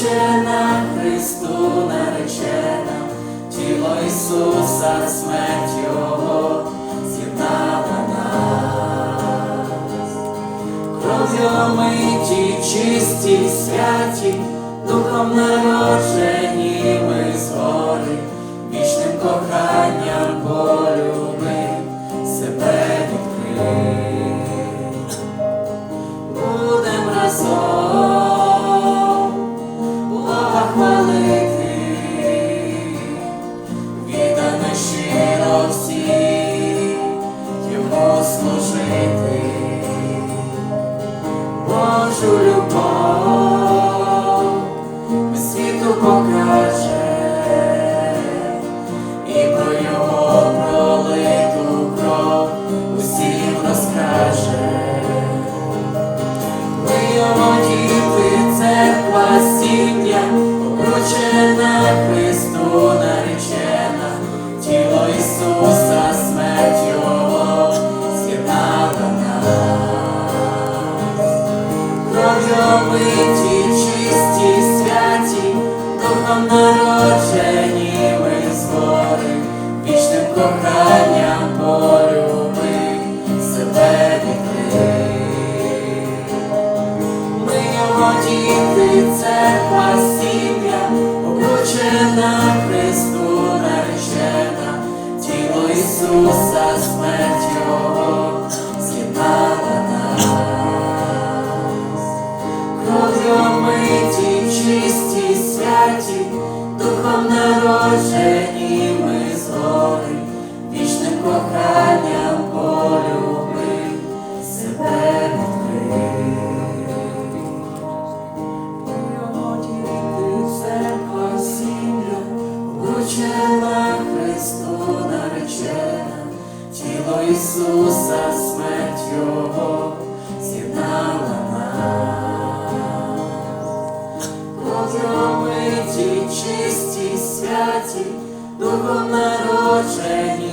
обручена Христу наречена, тіло Ісуса, смерть Його з'єднала нас. Кров'ю миті, чисті, святі, духом народжені Hallelujah. Обручена Христу наречена, тіло Ісуса, смерть Його з'єднала нас. Кров'ю миті, чисті, святі, духом народжені ми збори, вічним коханням Ісуса, смерть Його з'єднала чисті, святі, духом народжені